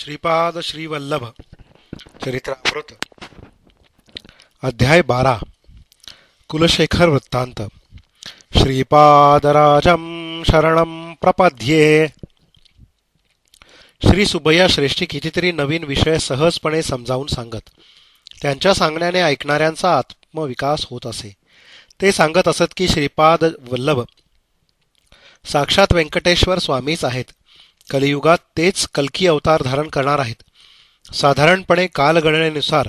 श्रीपाद श्रीवल्लभ चरित्रामृत अध्याय बारा कुलशेखर वृत्तांत. श्रीपादराजं शरणं प्रपद्ये. श्री सुबैया श्रेष्ठी कितीतरी नवीन विषय सहजपणे समजावून सांगत त्यांच्या सांगण्याने ऐकणाऱ्यांचा आत्मविकास होत असे. ते सांगत असत की श्रीपाद वल्लभ साक्षात व्यंकटेश्वर स्वामीच आहेत. कलियुगात तेच कल्की अवतार धारण करणार आहेत. साधारणपणे कालगणनेनुसार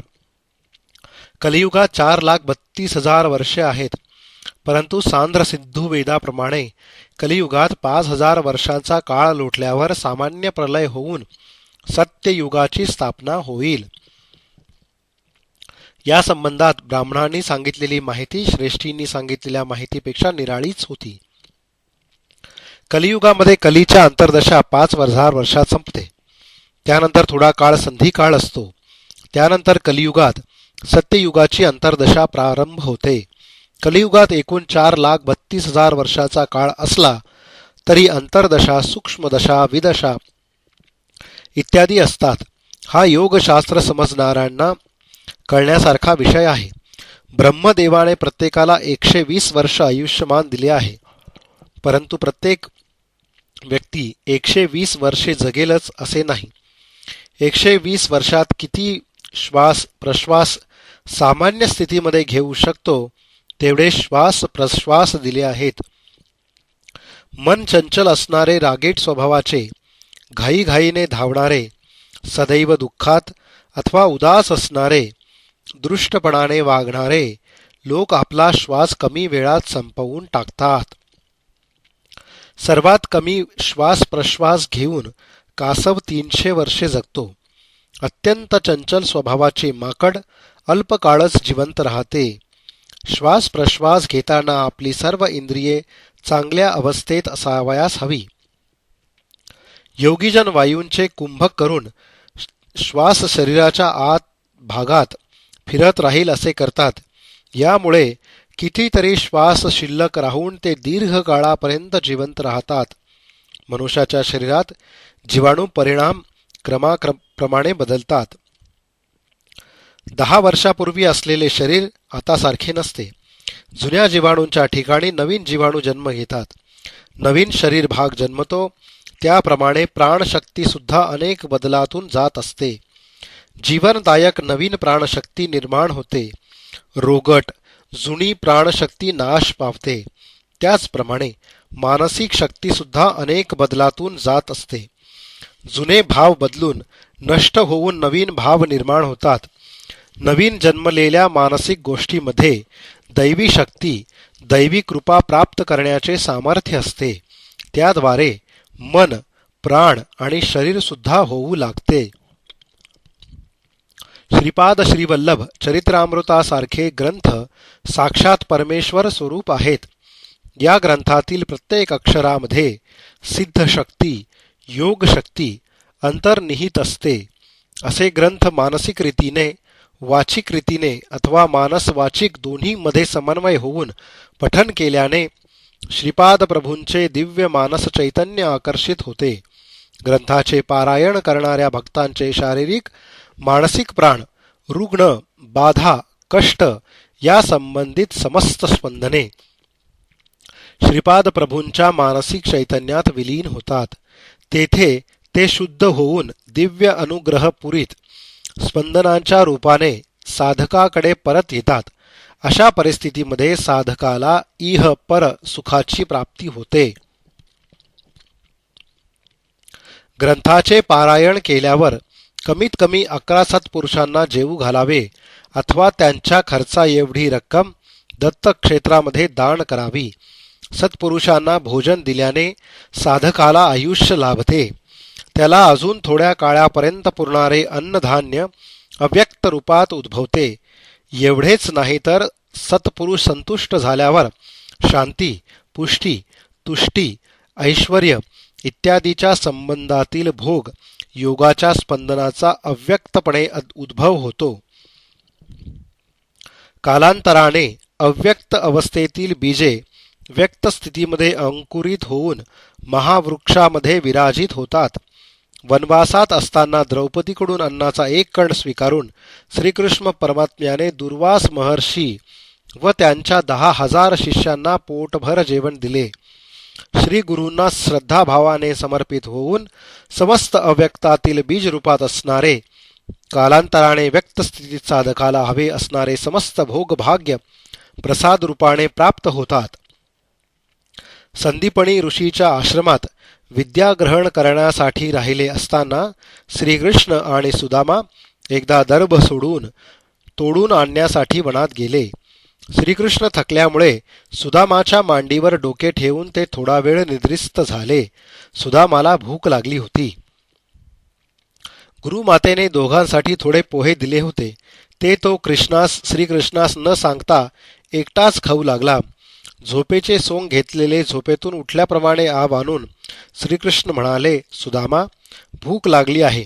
कलियुगात चार लाख बत्तीस हजार वर्षे आहेत. परंतु सांद्र सिद्धू वेदाप्रमाणे कलियुगात पाच हजार वर्षांचा काळ लोटल्यावर सामान्य प्रलय होऊन सत्ययुगाची स्थापना होईल. या संबंधात ब्राह्मणांनी सांगितलेली माहिती श्रेष्ठींनी सांगितलेल्या माहितीपेक्षा निराळीच होती. कलियुगामध्ये कलीच्या अंतर्दशा पाच हजार वर्षात संपते. त्यानंतर थोडा काळ संधी काळ असतो. त्यानंतर कलियुगात सत्ययुगाची अंतर्दशा प्रारंभ होते. कलियुगात एकूण चार लाख बत्तीस हजार वर्षाचा काळ असला तरी अंतर्दशा सूक्ष्मदशा विदशा इत्यादी असतात. हा योगशास्त्र समजणाऱ्यांना कळण्यासारखा विषय आहे. ब्रह्मदेवाने प्रत्येकाला एकशे वीस वर्ष आयुष्यमान दिले आहे. परंतु प्रत्येक व्यक्ती एकशे वीस वर्षे जगेलच असे नाही. एकशे वीस वर्षात किती श्वास प्रश्वास सामान्य स्थितीमध्ये घेऊ शकतो तेवढे श्वास प्रश्वास दिले आहेत. मन चंचल असणारे रागेट स्वभावाचे घाईघाईने धावणारे सदैव दुःखात अथवा उदास असणारे दृष्टपणाने वागणारे लोक आपला श्वास कमी वेळात संपवून टाकतात. सर्वात कमी श्वास प्रश्वास घेऊन कासव तीनशे वर्षे जगतो. अत्यंत चंचल स्वभावाचे माकड अल्पकाळच जिवंत राहते. श्वास प्रश्वास घेताना आपली सर्व इंद्रिये चांगल्या अवस्थेत असावयास हवी. योगीजन वायूंचे कुंभक करून श्वास शरीराच्या आत भागात फिरत राहील असे करतात. यामुळे कितीतरी श्वास शिल्लक राहून ते दीर्घकाळापर्यंत जिवंत राहतात. मनुष्याच्या शरीरात जीवाणू परिणाम क्रमाक्रमाने बदलतात. दहा वर्षापूर्वी असलेले शरीर आता सारखे नसते. जुन्या जीवाणूंच्या ठिकाणी नवीन जीवाणू जन्म घेतात. नवीन शरीर भाग जन्मतो त्याप्रमाणे प्राणशक्तीसुद्धा अनेक बदलातून जात असते. जीवनदायक नवीन प्राणशक्ती निर्माण होते. रोगट जुनी प्राणशक्ती नाश पावते. त्याचप्रमाणे मानसिक शक्तीसुद्धा अनेक बदलातून जात असते. जुने भाव बदलून नष्ट होऊन नवीन भाव निर्माण होतात. नवीन जन्मलेल्या मानसिक गोष्टीमध्ये दैवी शक्ती दैवी कृपा प्राप्त करण्याचे सामर्थ्य असते. त्याद्वारे मन प्राण आणि शरीरसुद्धा होऊ लागते. श्रीपाद श्रीवल्लभ चरित्रामृतासारखे ग्रंथ साक्षात परमेश्वर स्वरूप आहेत. या ग्रंथातील प्रत्येक अक्षरामध्ये सिद्धशक्ती योगशक्ती अंतर्निहित असते. असे ग्रंथ मानसिक रीतीने वाचिक रीतीने अथवा मानसवाचिक दोन्हीमध्ये समन्वय होऊन पठन केल्याने श्रीपाद प्रभूंचे दिव्य मानस चैतन्य आकर्षित होते. ग्रंथाचे पारायण करणाऱ्या भक्तांचे शारीरिक मानसिक प्राण रुग्ण बाधा कष्ट या संबंधित समस्त स्पंदने श्रीपाद प्रभूंच्या मानसिक चैतन्यात विलीन होतात. तेथे ते शुद्ध होऊन दिव्य अनुग्रह पुरीत स्पंदनांच्या रूपाने साधकाकडे परत येतात. अशा परिस्थितीमध्ये साधकाला इह पर सुखाची प्राप्ती होते. ग्रंथाचे पारायण केल्यावर कमीत कमी अकरा सत्पुरुषांना जेवू घालावे अथवा त्यांच्या खर्चा एवढी रक्कम दत्तक्षेत्रामध्ये दान करावी. सत्पुरुषांना भोजन दिल्याने साधकाला आयुष्य लाभते. त्याला अजून थोड्या काळापर्यंत पुरणारे अन्नधान्य अव्यक्त रूपात उद्भवते. एवढेच नाही तर सत्पुरुष संतुष्ट झाल्यावर शांती पुष्टी तुष्टी ऐश्वर इत्यादीच्या संबंधातील भोग योगाच्या स्पंदनाचा अव्यक्तपणे उद्भव होतो. कालांतराने अव्यक्त अवस्थेतील बीजे व्यक्त स्थितीमध्ये अंकुरित होऊन महावृक्षामध्ये विराजित होतात. वनवासात असताना द्रौपदीकडून अन्नाचा एक कण स्वीकारून श्रीकृष्ण परमात्म्याने दुर्वास महर्षी व त्यांच्या दहा हजार शिष्यांना पोटभर जेवण दिले. श्री गुरूंना श्रद्धाभावाने समर्पित होऊन समस्त अव्यक्तातील बीज रूपात असणारे कालांतराने व्यक्त स्थितीत साधकाला हवे असणारे समस्त भोगभाग्य प्रसाद रूपाने प्राप्त होतात. संदीपणी ऋषीच्या आश्रमात विद्याग्रहण करण्यासाठी राहिले असताना श्रीकृष्ण आणि सुदामा एकदा दर्भ सोडून तोडून आणण्यासाठी वनात गेले. श्रीकृष्ण थकल्यामुळे सुदामाच्या मांडीवर डोके ठेवून ते थोडा वेळ निद्रिस्त झाले. सुदामाला भूक लागली होती. गुरुमातेने दोघांसाठी थोडे पोहे दिले होते. ते तो कृष्णास श्रीकृष्णास न सांगता एकटाच खाऊ लागला. झोपेचे सोंग घेतलेले झोपेतून उठल्याप्रमाणे आब आणून श्रीकृष्ण म्हणाले सुदामा भूक लागली आहे.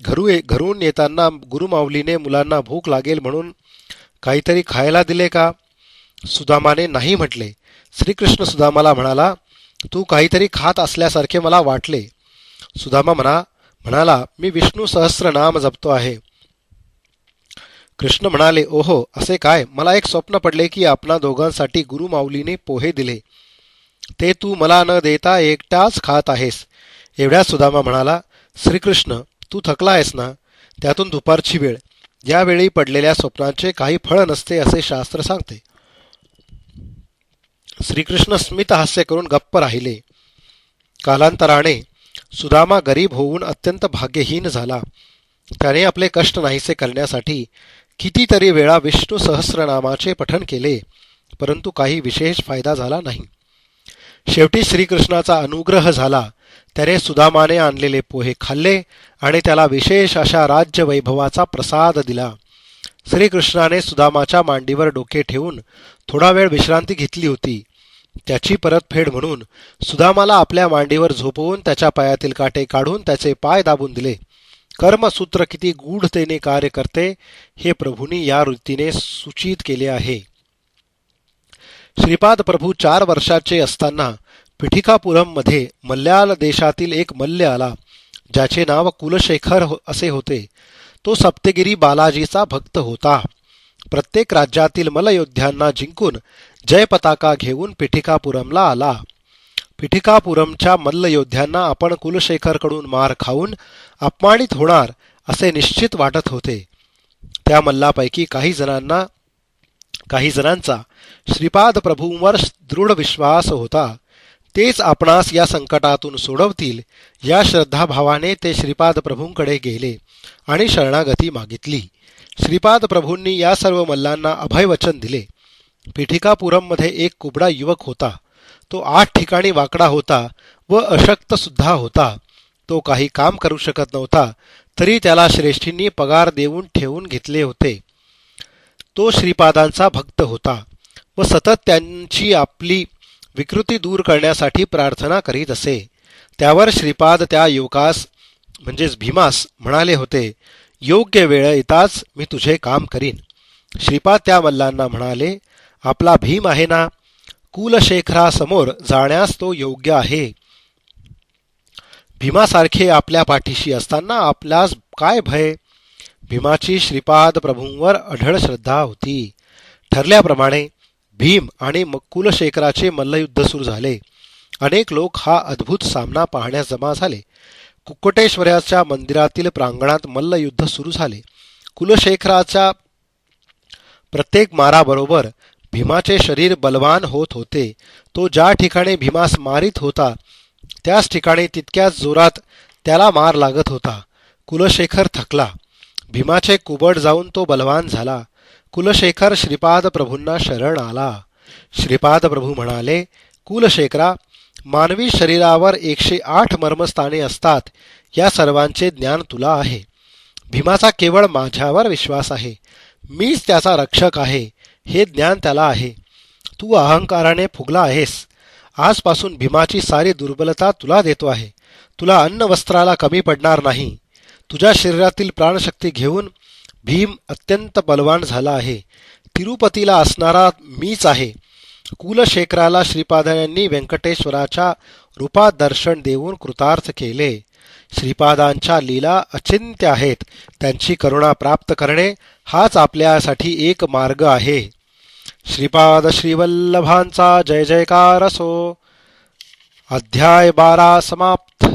घरू घरून येताना गुरुमाऊलीने मुलांना भूक लागेल म्हणून काहीतरी खायला दिले का? सुदामाने नाही म्हटले. श्रीकृष्ण सुदामाला म्हणाला तू काहीतरी खात असल्यासारखे मला वाटले. सुदामा म्हणा म्हणाला मी विष्णू सहस्र नाम जपतो आहे. कृष्ण म्हणाले ओहो असे काय? मला एक स्वप्न पडले की आपणा दोघांसाठी गुरुमाऊलीने पोहे दिले. ते तू मला न देता एकटाच खात आहेस. एवढ्या सुदामा म्हणाला श्रीकृष्ण तू थकला आहेस ना? त्यातून दुपारची वेळ. यावेळी पडलेल्या स्वप्नांचे काही फळ नसते असे शास्त्र सांगते. श्रीकृष्ण स्मित हास्य करून गप्प राहिले. कालांतराने सुदामा गरीब होऊन अत्यंत भाग्यहीन झाला. त्याने आपले कष्ट नाहीसे करण्यासाठी कितीतरी वेळा विष्णू सहस्रनामाचे पठन केले परंतु काही विशेष फायदा झाला नाही. शेवटी श्रीकृष्णाचा अनुग्रह झाला. त्याने सुदामाने आणलेले पोहे खाल्ले आणि त्याला विशेष अशा राज्य वैभवाचा प्रसाद दिला. श्रीकृष्णाने सुदामाच्या मांडीवर डोके ठेवून थोडा वेळ विश्रांती घेतली होती. त्याची परतफेड म्हणून सुदामाला आपल्या मांडीवर झोपवून त्याच्या पायातील काटे काढून त्याचे पाय दाबून दिले. कर्मसूत्र किती गूढतेने कार्य करते हे प्रभूंनी या वृत्तीने सूचित केले आहे. श्रीपाद प्रभू चार वर्षाचे असताना पिठिकापुरममध्ये मल्याल देशातील एक मल्ल आला ज्याचे नाव कुलशेखर हो, असे होते. तो सप्तगिरी बालाजीचा भक्त होता. प्रत्येक राज्यातील मलयोद्ध्यांना जिंकून जयपताका घेऊन पिठिकापुरमला आला. पिठिकापुरमच्या मल्लयोद्ध्यांना आपण कुलशेखरकडून मार खाऊन अपमानित होणार असे निश्चित वाटत होते. त्या मल्लापैकी काही जणांना काही जणांचा श्रीपाद प्रभूंवर दृढ विश्वास होता. तेच आपणास या संकटातून सोडवतील. या श्रद्धाभावाने ते श्रीपाद प्रभूंकडे गेले आणि शरणागती मागितली. श्रीपाद प्रभूंनी या सर्व मल्लांना अभयवचन दिले. पिठिकापुरममध्ये एक कुबडा युवक होता. तो आठ ठिकाणी वाकडा होता व अशक्त सुद्धा होता. तो काही काम करू शकत नव्हता तरी त्याला श्रेष्ठींनी पगार देऊन ठेवून घेतले होते. तो श्रीपादांचा भक्त होता व सतत त्यांची आपली विकृती दूर करण्यासाठी प्रार्थना करीत असे. त्यावर श्रीपाद त्या युवकास म्हणजेच भीमास म्हणाले होते योग्य वेळ येताच मी तुझे काम करीन. श्रीपाद त्या मल्लांना म्हणाले आपला भीम आहे ना कुलशेखरासमोर जाण्यास तो योग्य आहे. भीमासारखे आपल्या पाठीशी असताना आपल्यास काय भय? भीमाची श्रीपाद प्रभूंवर अढळ श्रद्धा होती. ठरल्याप्रमाणे भीम आणि कुलशेखराचे मल्लयुद्ध सुरू झाले. अनेक लोक हा अद्भुत सामना पाहण्यास जमा झाले. कुक्कटेश्वराच्या मंदिरातील प्रांगणात मल्लयुद्ध सुरू झाले. कुलशेखराच्या प्रत्येक माराबरोबर भीमाचे शरीर बलवान होत होते. तो ज्या ठिकाणी भीमास मारित होता त्याच ठिकाणी तितक्याच जोरात त्याला मार लागत होता. कुलशेखर थकला. भीमाचे कुबड जाऊन तो बलवान झाला. कुलशेखर श्रीपाद प्रभूंना शरण आला. श्रीपाद प्रभू म्हणाले कुलशेखरा मानवी शरीरावर एकशे आठ मर्मस्थाने असतात या सर्वांचे ज्ञान तुला आहे. भीमाचा केवळ माझ्यावर विश्वास आहे. मीच त्याचा रक्षक आहे. हे ज्ञान त्याला आहे. तू अहंकाराने फुगला आहेस. आजपासून भीमाची सारी दुर्बलता तुला देतो आहे. तुला अन्न वस्त्राला कमी पडणार नाही. तुझ्या शरीरातील प्राणशक्ती घेऊन भीम अत्यंत बलवान झाला आहे. तिरुपतीला असणारा मीच आहे. कुलशेखराला श्रीपादांनी व्यंकटेश्वराच्या रूपात दर्शन देऊन कृतार्थ केले. श्रीपादांच्या लीला अचिंत्य आहेत. त्यांची करुणा प्राप्त करणे हाच आपल्यासाठी एक मार्ग आहे. श्रीपाद श्रीवल्लभांचा जय जयकार असो. अध्याय बारा समाप्त.